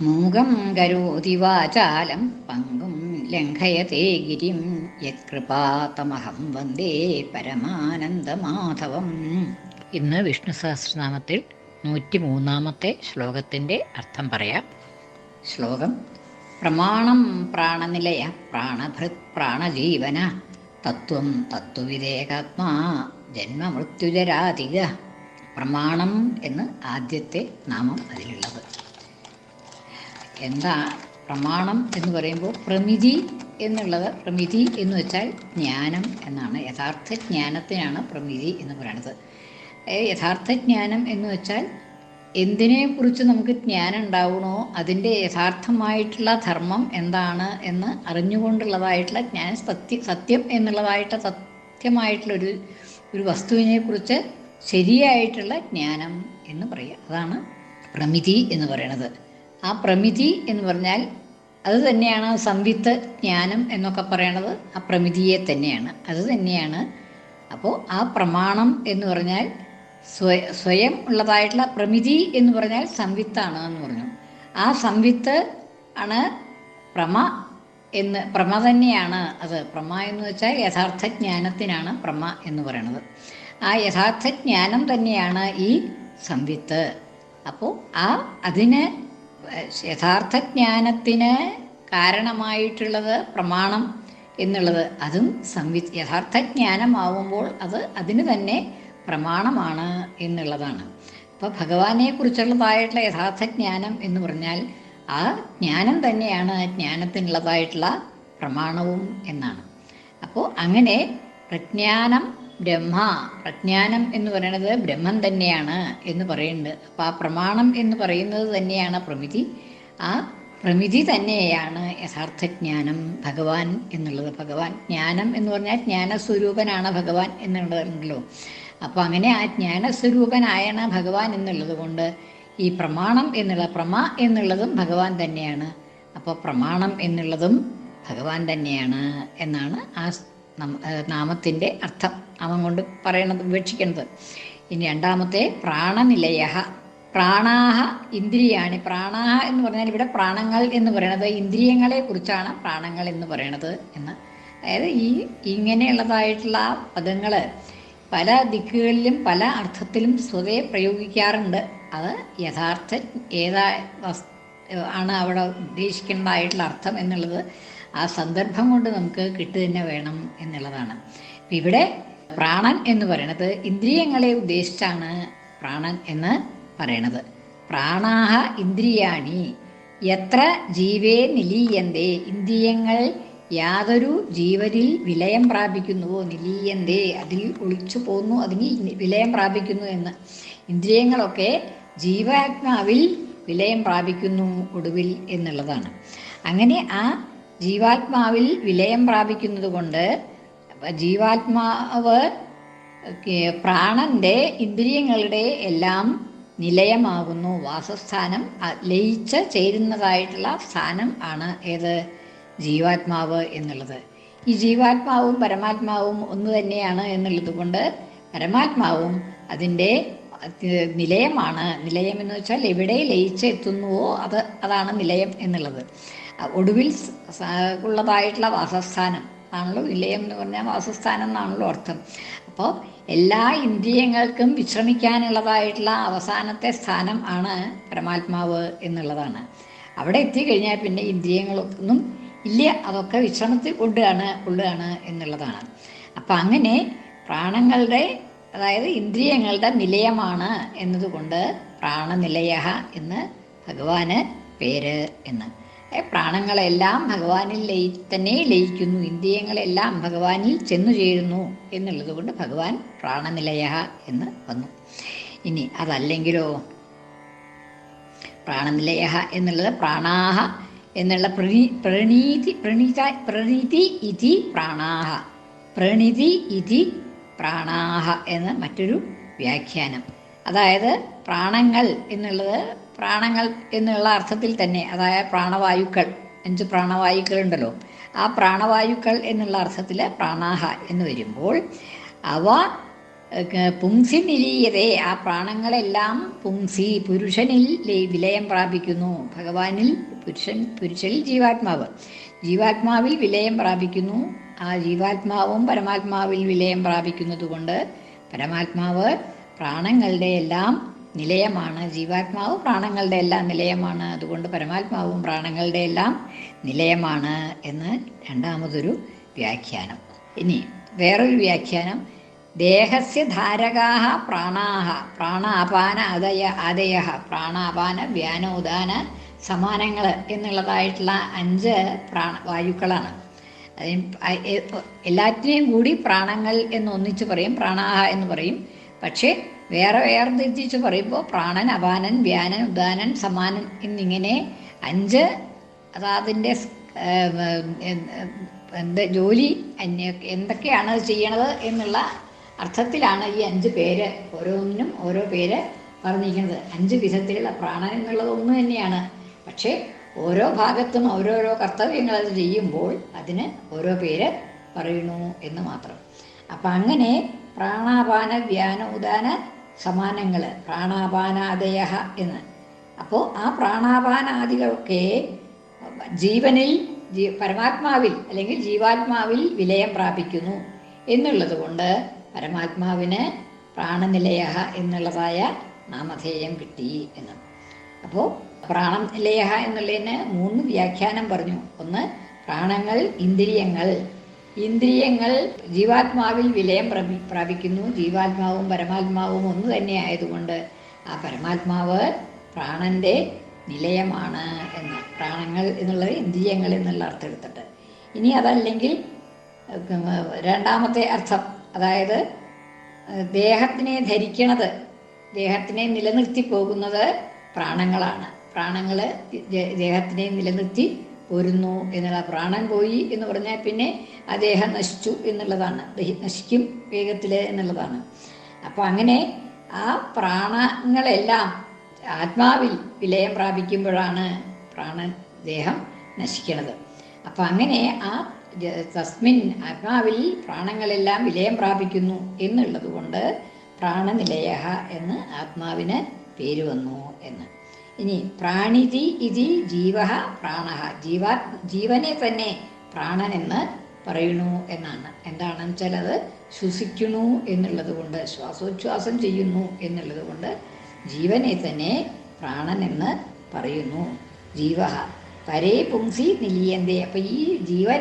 മൂകം കരോതി വാചാലം പങ്കും ലംഘയത്തെ ഗിരിം. യത്കൃപാതമഹം വന്ദേ പരമാനന്ദമാധവം. ഇന്ന് വിഷ്ണു സഹസ്രനാമത്തിൽ നൂറ്റി മൂന്നാമത്തെ ശ്ലോകത്തിന്റെ അർത്ഥം പറയാം. ശ്ലോകം പ്രമാണം പ്രാണനിലയ പ്രാണഭൃത് പ്രാണജീവന തത്വം തത്വവിവേകാത്മാ ജന്മമൃത്യുജരാതിക പ്രമാണം എന്ന് ആദ്യത്തെ നാമം അതിലുള്ളത്. എന്താ പ്രമാണം എന്ന് പറയുമ്പോൾ പ്രമിതി എന്നുള്ളത് പ്രമിതി എന്ന് വെച്ചാൽ ജ്ഞാനം എന്നാണ്. യഥാർത്ഥ ജ്ഞാനത്തിനാണ് പ്രമിതി എന്ന് പറയുന്നത്. യഥാർത്ഥ ജ്ഞാനം എന്ന് വെച്ചാൽ എന്തിനെക്കുറിച്ച് നമുക്ക് ജ്ഞാനം ഉണ്ടാവണോ അതിന്റെ യഥാർത്ഥമായിട്ടുള്ള ധർമ്മം എന്താണ് എന്ന് അറിഞ്ഞുകൊണ്ടുള്ളതായിട്ടുള്ള ജ്ഞാനം സത്യ സത്യം എന്നുള്ളതായിട്ട് സത്യമായിട്ടുള്ളൊരു ഒരു വസ്തുവിനെക്കുറിച്ച് ശരിയായിട്ടുള്ള ജ്ഞാനം എന്ന് പറയുക. അതാണ് പ്രമിതി എന്ന് പറയുന്നത്. ആ പ്രമിതി എന്ന് പറഞ്ഞാൽ അത് തന്നെയാണ് സംവിത്ത് ജ്ഞാനം എന്നൊക്കെ പറയണത്. ആ പ്രമിതിയെ തന്നെയാണ്. അത് തന്നെയാണ്. അപ്പോൾ ആ പ്രമാണം എന്ന് പറഞ്ഞാൽ സ്വയ സ്വയം ഉള്ളതായിട്ടുള്ള പ്രമിതി എന്ന് പറഞ്ഞാൽ സംവിത്താണ് എന്ന് പറഞ്ഞു. ആ സംവിത്ത് ആണ് പ്രമ എന്ന് പ്രമ തന്നെയാണ് അത്. പ്രമ എന്ന് വെച്ചാൽ യഥാർത്ഥ ജ്ഞാനത്തിനാണ് പ്രമ എന്ന് പറയണത്. ആ യഥാർത്ഥ ജ്ഞാനം തന്നെയാണ് ഈ സംവിത്ത്. അപ്പോൾ ആ അതിന് യഥാർത്ഥ ജ്ഞാനത്തിന് കാരണമായിട്ടുള്ളത് പ്രമാണം എന്നുള്ളത്. അതും സംവി യഥാർത്ഥ ജ്ഞാനമാവുമ്പോൾ അത് അതിന് തന്നെ പ്രമാണമാണ് എന്നുള്ളതാണ്. അപ്പോൾ ഭഗവാനെ കുറിച്ചുള്ളതായിട്ടുള്ള യഥാർത്ഥ ജ്ഞാനം എന്ന് പറഞ്ഞാൽ ആ ജ്ഞാനം തന്നെയാണ് ജ്ഞാനത്തിനുള്ളതായിട്ടുള്ള പ്രമാണവും എന്നാണ്. അപ്പോൾ അങ്ങനെ പ്രജ്ഞാനം ബ്രഹ്മ പ്രജ്ഞാനം എന്ന് പറയുന്നത് ബ്രഹ്മം തന്നെയാണ് എന്ന് പറയുന്നുണ്ട്. അപ്പോൾ ആ പ്രമാണം എന്ന് പറയുന്നത് തന്നെയാണ് പ്രമിതി. ആ പ്രമിതി തന്നെയാണ് യഥാർത്ഥ ജ്ഞാനം ഭഗവാൻ എന്നുള്ളത്. ഭഗവാൻ ജ്ഞാനം എന്ന് പറഞ്ഞാൽ ജ്ഞാനസ്വരൂപനാണ് ഭഗവാൻ എന്നുള്ളതുണ്ടല്ലോ അപ്പോൾ അങ്ങനെ ആ ജ്ഞാനസ്വരൂപനായാണ് ഭഗവാൻ എന്നുള്ളത് കൊണ്ട് ഈ പ്രമാണം എന്നുള്ള പ്രമ എന്നുള്ളതും ഭഗവാൻ തന്നെയാണ്. അപ്പോൾ പ്രമാണം എന്നുള്ളതും ഭഗവാൻ തന്നെയാണ് എന്നാണ് ആ നാമത്തിന്റെ അർത്ഥം നാമം കൊണ്ട് പറയണത് ഉപേക്ഷിക്കുന്നത് ഇനി രണ്ടാമത്തെ പ്രാണനിലയ പ്രാണാഹ ഇന്ദ്രിയാണ്. പ്രാണാഹ എന്ന് പറഞ്ഞാൽ ഇവിടെ പ്രാണങ്ങൾ എന്ന് പറയുന്നത് ഇന്ദ്രിയങ്ങളെ കുറിച്ചാണ് പ്രാണങ്ങൾ എന്ന് പറയണത് എന്ന്. അതായത് ഈ ഇങ്ങനെയുള്ളതായിട്ടുള്ള പദങ്ങൾ പല ദിക്കുകളിലും പല അർത്ഥത്തിലും സ്വതേ പ്രയോഗിക്കാറുണ്ട്. അത് യഥാർത്ഥ ഏതാ ആണ് അവിടെ ഉദ്ദേശിക്കേണ്ടതായിട്ടുള്ള അർത്ഥം എന്നുള്ളത് ആ സന്ദർഭം കൊണ്ട് നമുക്ക് കിട്ടു തന്നെ വേണം എന്നുള്ളതാണ്. ഇവിടെ പ്രാണൻ എന്ന് പറയണത് ഇന്ദ്രിയങ്ങളെ ഉദ്ദേശിച്ചാണ് പ്രാണൻ എന്ന് പറയണത്. പ്രാണാഹ ഇന്ദ്രിയാണി. എത്ര ജീവേ നിലീയന്തേ. ഇന്ദ്രിയങ്ങൾ യാതൊരു ജീവനിൽ വിലയം പ്രാപിക്കുന്നുവോ? നിലീയന്തേ. അതിൽ ഒളിച്ചു പോന്നു അതിന് വിലയം പ്രാപിക്കുന്നു എന്ന്. ഇന്ദ്രിയങ്ങളൊക്കെ ജീവാത്മാവിൽ വിലയം പ്രാപിക്കുന്നു ഒടുവിൽ എന്നുള്ളതാണ്. അങ്ങനെ ആ ജീവാത്മാവിൽ വിലയം പ്രാപിക്കുന്നത് കൊണ്ട് ജീവാത്മാവ് പ്രാണന്റെ ഇന്ദ്രിയങ്ങളുടെ എല്ലാം നിലയമാകുന്നു. വാസസ്ഥാനം ലയിച്ച് ചേരുന്നതായിട്ടുള്ള സ്ഥാനം ആണ് ഏത്? ജീവാത്മാവ് എന്നുള്ളത്. ഈ ജീവാത്മാവും പരമാത്മാവും ഒന്ന് തന്നെയാണ് എന്നുള്ളത് കൊണ്ട് പരമാത്മാവും അതിന്റെ അത് നിലയമാണ്. നിലയം എന്ന് വെച്ചാൽ എവിടെ ലയിച്ച് എത്തുന്നുവോ അത് അതാണ് നിലയം എന്നുള്ളത്. ഒടുവിൽ ഉള്ളതായിട്ടുള്ള വാസസ്ഥാനം. ആണല്ലോ? നിലയം എന്ന് പറഞ്ഞാൽ വാസസ്ഥാനം എന്നാണല്ലോ അർത്ഥം. അപ്പോൾ എല്ലാ ഇന്ദ്രിയങ്ങൾക്കും വിശ്രമിക്കാനുള്ളതായിട്ടുള്ള അവസാനത്തെ സ്ഥാനം ആണ് പരമാത്മാവ് എന്നുള്ളതാണ്. അവിടെ എത്തിക്കഴിഞ്ഞാൽ പിന്നെ ഇന്ദ്രിയങ്ങളൊന്നും ഇല്ല. അതൊക്കെ വിശ്രമത്തിൽ കൊണ്ടുകയാണ് കൊള്ളുകയാണ് എന്നുള്ളതാണ്. അപ്പം അങ്ങനെ പ്രാണങ്ങളുടെ അതായത് ഇന്ദ്രിയങ്ങളുടെ നിലയമാണ് എന്നതുകൊണ്ട് പ്രാണനിലയ എന്ന് ഭഗവാന് പേര് എന്ന്. പ്രാണങ്ങളെല്ലാം ഭഗവാനിൽ ലയി തന്നെ ലയിക്കുന്നു. ഇന്ദ്രിയങ്ങളെല്ലാം ഭഗവാനിൽ ചെന്നു ചേരുന്നു എന്നുള്ളത് കൊണ്ട് ഭഗവാൻ പ്രാണനിലയ എന്ന് വന്നു. ഇനി അതല്ലെങ്കിലോ? പ്രാണനിലയ എന്നുള്ളത് പ്രാണാഹ എന്നുള്ള പ്രണീ പ്രണീതി പ്രണീത പ്രണീതി ഇതി പ്രാണാഹ. പ്രണിതി ഇതി പ്രാണാഹ എന്ന മറ്റൊരു വ്യാഖ്യാനം. അതായത് പ്രാണങ്ങൾ എന്നുള്ളത് പ്രാണങ്ങൾ എന്നുള്ള അർത്ഥത്തിൽ തന്നെ അതായത് പ്രാണവായുക്കൾ അഞ്ച് പ്രാണവായുക്കൾ ഉണ്ടല്ലോ. ആ പ്രാണവായുക്കൾ എന്നുള്ള അർത്ഥത്തിൽ പ്രാണാഹ എന്ന് വരുമ്പോൾ അവ പുംസി നിലീയതേ ആ പ്രാണങ്ങളെല്ലാം പുംസി പുരുഷനിൽ വിലയം പ്രാപിക്കുന്നു. ഭഗവാനിൽ പുരുഷൻ പുരുഷനിൽ ജീവാത്മാവ്. ജീവാത്മാവിൽ വിലയം പ്രാപിക്കുന്നു. ആ ജീവാത്മാവും പരമാത്മാവിൽ വിലയം പ്രാപിക്കുന്നത് കൊണ്ട് പരമാത്മാവ് പ്രാണങ്ങളുടെ എല്ലാം നിലയമാണ്. ജീവാത്മാവ് പ്രാണങ്ങളുടെ എല്ലാം നിലയമാണ്. അതുകൊണ്ട് പരമാത്മാവും പ്രാണങ്ങളുടെ എല്ലാം നിലയമാണ് എന്ന് രണ്ടാമതൊരു വ്യാഖ്യാനം. ഇനി വേറൊരു വ്യാഖ്യാനം. ദേഹസ്യ ധാരകാഹ പ്രാണാഹ. പ്രാണാപാന അതയ ആദയ പ്രാണാപാന വ്യാനോദാന സമാനങ്ങൾ എന്നുള്ളതായിട്ടുള്ള അഞ്ച് പ്രാണ വായുക്കളാണ്. എല്ലാറ്റിനെയും കൂടി പ്രാണങ്ങൾ എന്ന് ഒന്നിച്ച് പറയും. പ്രാണാഹ എന്ന് പറയും. പക്ഷേ വേറെ വേർതിരിച്ച് പറയുമ്പോൾ പ്രാണൻ അപാനൻ വ്യാനൻ ഉദാനൻ സമാനൻ എന്നിങ്ങനെ അഞ്ച് അതാതിന്റെ എന്ത് ജോലി എന്തൊക്കെയാണ് അത് ചെയ്യണത് എന്നുള്ള അർത്ഥത്തിലാണ് ഈ അഞ്ച് പേര് ഓരോന്നിനും ഓരോ പേര് പറഞ്ഞിരിക്കുന്നത്. അഞ്ച് വിധത്തിലുള്ള പ്രാണൻ എന്നുള്ളത് ഒന്ന് തന്നെയാണ്. പക്ഷേ ഓരോ ഭാഗത്തും ഓരോരോ കർത്തവ്യങ്ങൾ അത് ചെയ്യുമ്പോൾ അതിന് ഓരോ പേര് പറയുന്നു എന്ന് മാത്രം. അപ്പം അങ്ങനെ പ്രാണാപാന വ്യാന ഉദാന സമാനങ്ങൾ പ്രാണാപാനാദയ എന്ന്. അപ്പോൾ ആ പ്രാണാപാനാദികളൊക്കെ ജീവനിൽ ജീ പരമാത്മാവിൽ അല്ലെങ്കിൽ ജീവാത്മാവിൽ വിലയം പ്രാപിക്കുന്നു എന്നുള്ളത് കൊണ്ട് പരമാത്മാവിന് പ്രാണനിലയ എന്നുള്ളതായ നാമധേയം കിട്ടി എന്ന്. അപ്പോൾ പ്രാണനിലയ എന്നുള്ളതിന് മൂന്ന് വ്യാഖ്യാനം പറഞ്ഞു. ഒന്ന് പ്രാണങ്ങൾ ഇന്ദ്രിയങ്ങൾ. ഇന്ദ്രിയങ്ങൾ ജീവാത്മാവിൽ വിലയം പ്രാപിക്കുന്നു. ജീവാത്മാവും പരമാത്മാവും ഒന്ന് തന്നെ ആയതുകൊണ്ട് ആ പരമാത്മാവ് പ്രാണന്റെ നിലയമാണ് എന്ന്. പ്രാണങ്ങൾ എന്നുള്ളത് ഇന്ദ്രിയങ്ങൾ എന്നുള്ള അർത്ഥം എടുത്തിട്ട് ഇനി അതല്ലെങ്കിൽ രണ്ടാമത്തെ അർത്ഥം അതായത് ദേഹത്തിനെ ധരിക്കണത് ദേഹത്തിനെ നിലനിർത്തി പോകുന്നത് പ്രാണങ്ങളാണ്. പ്രാണങ്ങൾ ദേഹത്തിനെ നിലനിർത്തി പോരുന്നു എന്നുള്ള പ്രാണൻ പോയി എന്ന് പറഞ്ഞാൽ പിന്നെ ആ ദേഹം നശിച്ചു എന്നുള്ളതാണ്. നശിക്കും വേഗത്തിൽ എന്നുള്ളതാണ്. അപ്പം അങ്ങനെ ആ പ്രാണങ്ങളെല്ലാം ആത്മാവിൽ വിലയം പ്രാപിക്കുമ്പോഴാണ് പ്രാണൻ ദേഹം നശിക്കുന്നത് അപ്പം അങ്ങനെ ആ തസ്മിൻ ആത്മാവിൽ പ്രാണങ്ങളെല്ലാം വിലയം പ്രാപിക്കുന്നു എന്നുള്ളത് കൊണ്ട് പ്രാണനിലയ എന്ന് ആത്മാവിന് പേര് വന്നു എന്ന്. ഇനി പ്രാണിതി ഇതി ജീവ പ്രാണ ജീവാ ജീവനെ തന്നെ പ്രാണൻ എന്ന് പറയുന്നു എന്നാണ്. എന്താണെന്ന് വെച്ചാൽ അത് ശ്വസിക്കുന്നു എന്നുള്ളത് കൊണ്ട് ശ്വാസോച്ഛ്വാസം ചെയ്യുന്നു എന്നുള്ളത് കൊണ്ട് ജീവനെ തന്നെ പ്രാണൻ എന്ന് പറയുന്നു. ജീവ പരേ പുംസി നിലീയന്തേ. അപ്പം ഈ ജീവൻ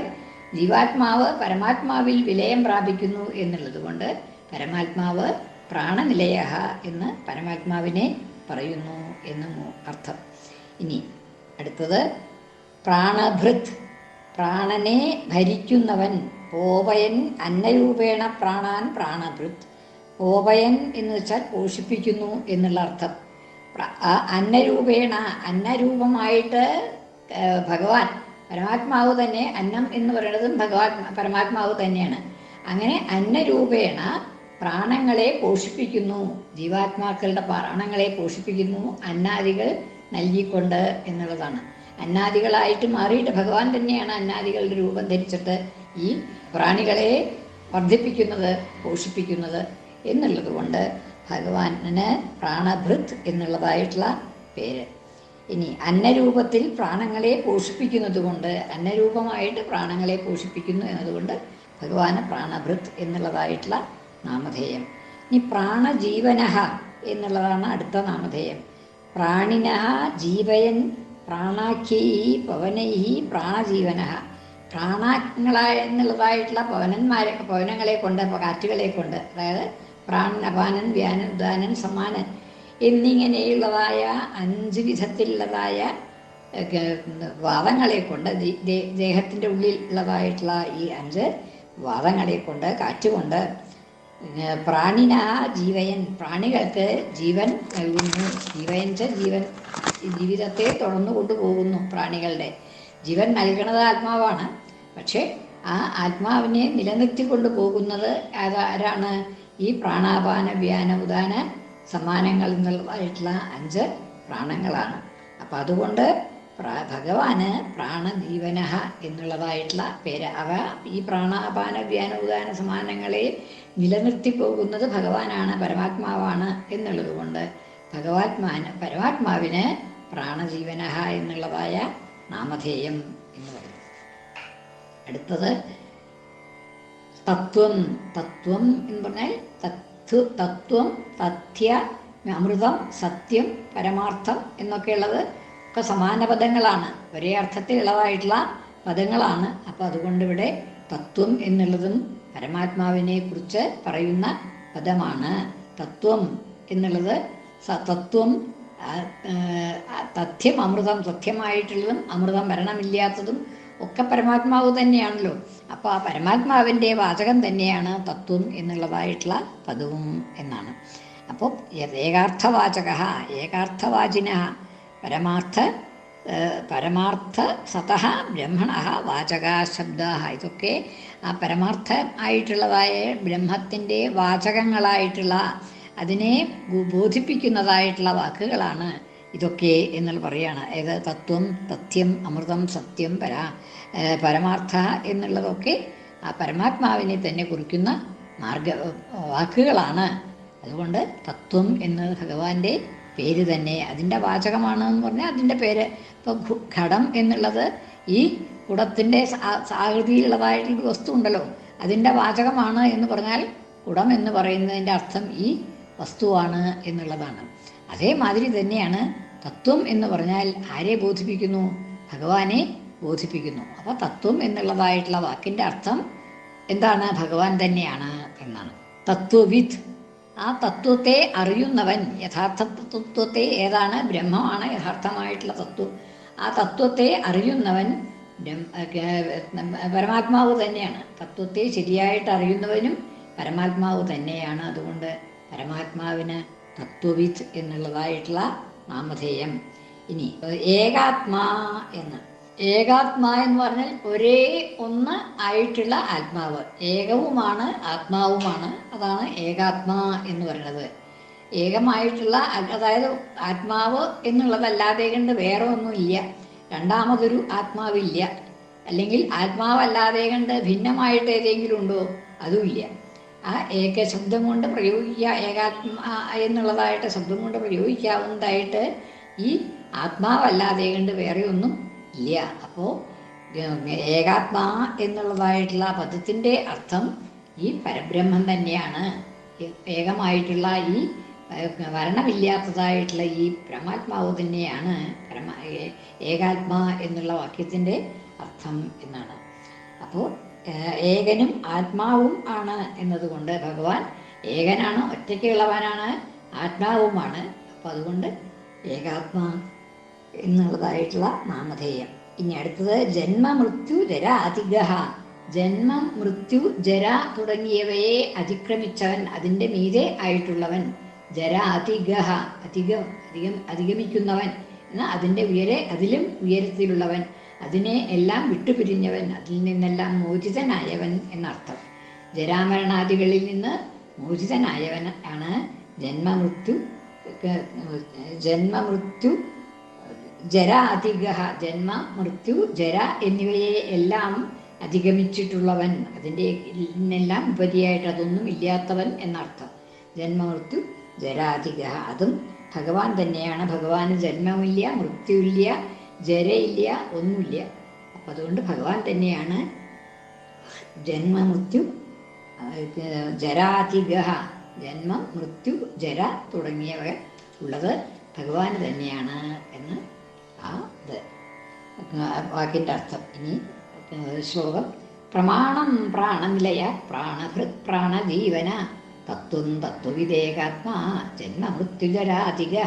ജീവാത്മാവ് പരമാത്മാവിൽ വിലയം പ്രാപിക്കുന്നു എന്നുള്ളത് കൊണ്ട് പരമാത്മാവ് പ്രാണനിലയ എന്ന് പരമാത്മാവിനെ പറയുന്നു എന്ന് അർത്ഥം. ഇനി അടുത്തത്. പ്രാണഭൃത്. പ്രാണനെ ഭരിക്കുന്നവൻ പോവയൻ അന്നരൂപേണ പ്രാണാൻ പ്രാണഭൃത്. പോവയൻ എന്ന് വെച്ചാൽ പോഷിപ്പിക്കുന്നു എന്നുള്ള അർത്ഥം. അന്നരൂപേണ അന്നരൂപമായിട്ട് ഭഗവാൻ പരമാത്മാവ് തന്നെ അന്നം എന്ന് പറയുന്നതും ഭഗവാത്മാ പരമാത്മാവ് തന്നെയാണ്. അങ്ങനെ അന്നരൂപേണ പ്രാണങ്ങളെ പോഷിപ്പിക്കുന്നു. ജീവാത്മാക്കളുടെ പ്രാണങ്ങളെ പോഷിപ്പിക്കുന്നു. അന്നാദികൾ നൽകിക്കൊണ്ട് എന്നുള്ളതാണ്. അന്നാദികളായിട്ട് മാറിയിട്ട് ഭഗവാൻ തന്നെയാണ് അന്നാദികളുടെ രൂപം ധരിച്ചിട്ട് ഈ പ്രാണികളെ വർദ്ധിപ്പിക്കുന്നത് പോഷിപ്പിക്കുന്നത് എന്നുള്ളത് കൊണ്ട് ഭഗവാന് പ്രാണഭൃത് എന്നുള്ളതായിട്ടുള്ള പേര്. ഇനി അന്നരൂപത്തിൽ പ്രാണങ്ങളെ പോഷിപ്പിക്കുന്നത് കൊണ്ട് അന്നരൂപമായിട്ട് പ്രാണങ്ങളെ പോഷിപ്പിക്കുന്നു എന്നതുകൊണ്ട് ഭഗവാന് പ്രാണഭൃത് എന്നുള്ളതായിട്ടുള്ള നാമധേയം. ഇനി പ്രാണജീവനഹ എന്നുള്ളതാണ് അടുത്ത നാമധേയം. പ്രാണിന ജീവയൻ പ്രാണാഖ്യൈ പവനൈ പ്രാണജീവനഹ. പ്രാണങ്ങളായ എന്നുള്ളതായിട്ടുള്ള പവനന്മാരെ പവനങ്ങളെ കൊണ്ട് കാറ്റുകളെ കൊണ്ട് അതായത് പ്രാണൻ അപാനൻ വ്യാനൻ ഉദാനൻ സമാനൻ എന്നിങ്ങനെയുള്ളതായ അഞ്ച് വിധത്തിലുള്ളതായ വാദങ്ങളെ കൊണ്ട് ദേഹത്തിന്റെ ഉള്ളിൽ ഉള്ളതായിട്ടുള്ള ഈ അഞ്ച് വാദങ്ങളെ കൊണ്ട് കാറ്റുകൊണ്ട് പ്രാണിന ജീവയൻ. പ്രാണികൾക്ക് ജീവൻ നൽകുന്നു. ജീവയന്റെ ജീവൻ ജീവിതത്തെ തുടർന്നു കൊണ്ടുപോകുന്നു പ്രാണികളുടെ. ജീവൻ നൽകണത് ആത്മാവാണ്. പക്ഷേ ആ ആത്മാവിനെ നിലനിർത്തിക്കൊണ്ട് പോകുന്നത് ആരാണ്? ഈ പ്രാണാപാന വ്യാന ഉദാന സമാനങ്ങൾ എന്നുള്ളതായിട്ടുള്ള അഞ്ച് പ്രാണങ്ങളാണ്. അപ്പം അതുകൊണ്ട് ഭഗവാന് പ്രാണജീവന എന്നുള്ളതായിട്ടുള്ള പേര്. അവ ഈ പ്രാണാപാന വ്യാന ഉദാന സമാനങ്ങളെ നിലനിർത്തി പോകുന്നത് ഭഗവാനാണ് പരമാത്മാവാണ് എന്നുള്ളത് കൊണ്ട്. ഭഗവാത്മാന് പരമാത്മാവിന് പ്രാണജീവന എന്നുള്ളതായ നാമധേയം എന്ന് പറയുന്നു. അടുത്തത് തത്വം. തത്വം എന്ന് പറഞ്ഞാൽ തത്വ തത്വം തഥ്യ അമൃതം സത്യം പരമാർത്ഥം എന്നൊക്കെയുള്ളത് ഒക്കെ സമാന പദങ്ങളാണ് ഒരേ അർത്ഥത്തിലുള്ളതായിട്ടുള്ള പദങ്ങളാണ്. അപ്പോൾ അതുകൊണ്ട് ഇവിടെ തത്വം എന്നുള്ളതും പരമാത്മാവിനെ കുറിച്ച് പറയുന്ന പദമാണ്. തത്വം എന്നുള്ളത് തത്വം തഥ്യം അമൃതം സത്യമായിട്ടുള്ളതും അമൃതം മരണമില്ലാത്തതും ഒക്കെ പരമാത്മാവ് തന്നെയാണല്ലോ. അപ്പോൾ ആ പരമാത്മാവിന്റെ വാചകം തന്നെയാണ് തത്വം എന്നുള്ളതായിട്ടുള്ള പദവും എന്നാണ്. അപ്പോൾ ഏകാർത്ഥവാചക ഏകാർത്ഥവാചിന പരമാർത്ഥ പരമാർത്ഥ സതഹ ബ്രഹ്മണ വാചക ശബ്ദ ഇതൊക്കെ ആ പരമാർത്ഥ ആയിട്ടുള്ളതായ ബ്രഹ്മത്തിന്റെ വാചകങ്ങളായിട്ടുള്ള അതിനെ ബോധിപ്പിക്കുന്നതായിട്ടുള്ള വാക്കുകളാണ് ഇതൊക്കെ എന്നുള്ള പറയാണ്. ഏത് തത്വം തഥ്യം അമൃതം സത്യം പരാ പരമാർത്ഥ എന്നുള്ളതൊക്കെ ആ പരമാത്മാവിനെ തന്നെ കുറിക്കുന്ന മാർഗ വാക്കുകളാണ്. അതുകൊണ്ട് തത്വം എന്നത് ഭഗവാന്റെ പേര് തന്നെ അതിന്റെ വാചകമാണ് എന്ന് പറഞ്ഞാൽ അതിന്റെ പേര്. ഇപ്പം ഘടം എന്നുള്ളത് ഈ കുടത്തിന്റെ ആകൃതിയിലുള്ളതായിട്ടുള്ള വസ്തു ഉണ്ടല്ലോ. അതിന്റെ വാചകമാണ് എന്ന് പറഞ്ഞാൽ കുടം എന്ന് പറയുന്നതിന്റെ അർത്ഥം ഈ വസ്തുവാണ് എന്നുള്ളതാണ്. അതേമാതിരി തന്നെയാണ് തത്വം എന്ന് പറഞ്ഞാൽ ആരെ ബോധിപ്പിക്കുന്നു? ഭഗവാനെ ബോധിപ്പിക്കുന്നു. അപ്പോൾ തത്വം എന്നുള്ളതായിട്ടുള്ള വാക്കിന്റെ അർത്ഥം എന്താണ്? ഭഗവാൻ തന്നെയാണ് എന്നാണ്. തത്വവിത്ത് ആ തത്വത്തെ അറിയുന്നവൻ യഥാർത്ഥ തത്വത്തെ ഏതാണ്? ബ്രഹ്മമാണ് യഥാർത്ഥമായിട്ടുള്ള തത്വം. ആ തത്വത്തെ അറിയുന്നവൻ പരമാത്മാവ് തന്നെയാണ്. തത്വത്തെ ശരിയായിട്ട് അറിയുന്നവനും പരമാത്മാവ് തന്നെയാണ്. അതുകൊണ്ട് പരമാത്മാവിന് തത്വവിത്ത് എന്നുള്ളതായിട്ടുള്ള നാമധേയം. ഇനി ഏകാത്മാ എന്ന്. ഏകാത്മാ എന്ന് പറഞ്ഞാൽ ഒരേ ഒന്ന് ആയിട്ടുള്ള ആത്മാവ്. ഏകവുമാണ് ആത്മാവുമാണ്. അതാണ് ഏകാത്മാ എന്ന് പറയുന്നത്. ഏകമായിട്ടുള്ള അതായത് ആത്മാവ് എന്നുള്ളതല്ലാതെ കണ്ട് വേറെ ഒന്നുമില്ല. രണ്ടാമതൊരു ആത്മാവില്ല. അല്ലെങ്കിൽ ആത്മാവല്ലാതെ കണ്ട് ഭിന്നമായിട്ട് ഏതെങ്കിലും ഉണ്ടോ? അതുമില്ല. ആ ഏക ശബ്ദം കൊണ്ട് പ്രയോഗിക്കുക ഏകാത്മ എന്നുള്ളതായിട്ട് ശബ്ദം കൊണ്ട് പ്രയോഗിക്കാവുന്നതായിട്ട് ഈ ആത്മാവല്ലാതെ കണ്ട് വേറെ ഒന്നും ഇല്ല. അപ്പോൾ ഏകാത്മാ എന്നുള്ളതായിട്ടുള്ള പദത്തിന്റെ അർത്ഥം ഈ പരബ്രഹ്മം തന്നെയാണ്. ഏകമായിട്ടുള്ള ഈ വരണമില്ലാത്തതായിട്ടുള്ള ഈ പരമാത്മാവ് തന്നെയാണ് പരമ ഏകാത്മാ എന്നുള്ള വാക്യത്തിന്റെ അർത്ഥം എന്നാണ്. അപ്പോൾ ഏകനും ആത്മാവും ആണ് എന്നതുകൊണ്ട് ഭഗവാൻ ഏകനാണ് ഒറ്റയ്ക്കുള്ളവനാണ് ആത്മാവുമാണ്. അപ്പോൾ അതുകൊണ്ട് ഏകാത്മാ എന്നുള്ളതായിട്ടുള്ള നാമധേയം. ഇനി അടുത്തത് ജന്മ മൃത്യു ജര അതിഗ്രഹ ജന്മം മൃത്യു ജര തുടങ്ങിയവയെ അതിക്രമിച്ചവൻ അതിന്റെ മീതെ ആയിട്ടുള്ളവൻ. ജര അതിഗ്രഹ അധികം അധികം അധിഗമിക്കുന്നവൻ എന്നാൽ അതിന്റെ ഉയരെ അതിലും ഉയരത്തിലുള്ളവൻ. അതിനെ എല്ലാം വിട്ടുപിരിഞ്ഞവൻ അതിൽ നിന്നെല്ലാം മോചിതനായവൻ എന്നർത്ഥം. ജരാമരണാദികളിൽ നിന്ന് മോചിതനായവൻ ആണ് ജന്മമൃത്യു ജന്മമൃത്യു ജര അധികഹ ജന്മ മൃത്യു ജര എന്നിവയെ എല്ലാം അധിഗമിച്ചിട്ടുള്ളവൻ. അതിന്റെ എല്ലാം ഉപരിയായിട്ട് അതൊന്നും ഇല്ലാത്തവൻ എന്നർത്ഥം. ജന്മമൃത്യു ജരാധിക അതും ഭഗവാൻ തന്നെയാണ്. ഭഗവാന് ജന്മമില്ല മൃത്യുവില്ല ജരയില്ല ഒന്നുമില്ല. അപ്പം അതുകൊണ്ട് ഭഗവാൻ തന്നെയാണ് ജന്മമൃത്യു ജരാധിക ജന്മം മൃത്യു ജര തുടങ്ങിയവ ഉള്ളത് ഭഗവാൻ തന്നെയാണ് എന്ന് ഇത് വാക്കിന്റെ അർത്ഥം ഇനി ശ്ലോകം. പ്രമാണം പ്രാണനിലയ പ്രാണഹൃത് പ്രാണജീവന. തത്വം തത്വവിദേകാത്മാ ജന്മമൃത്യുജരാധിക.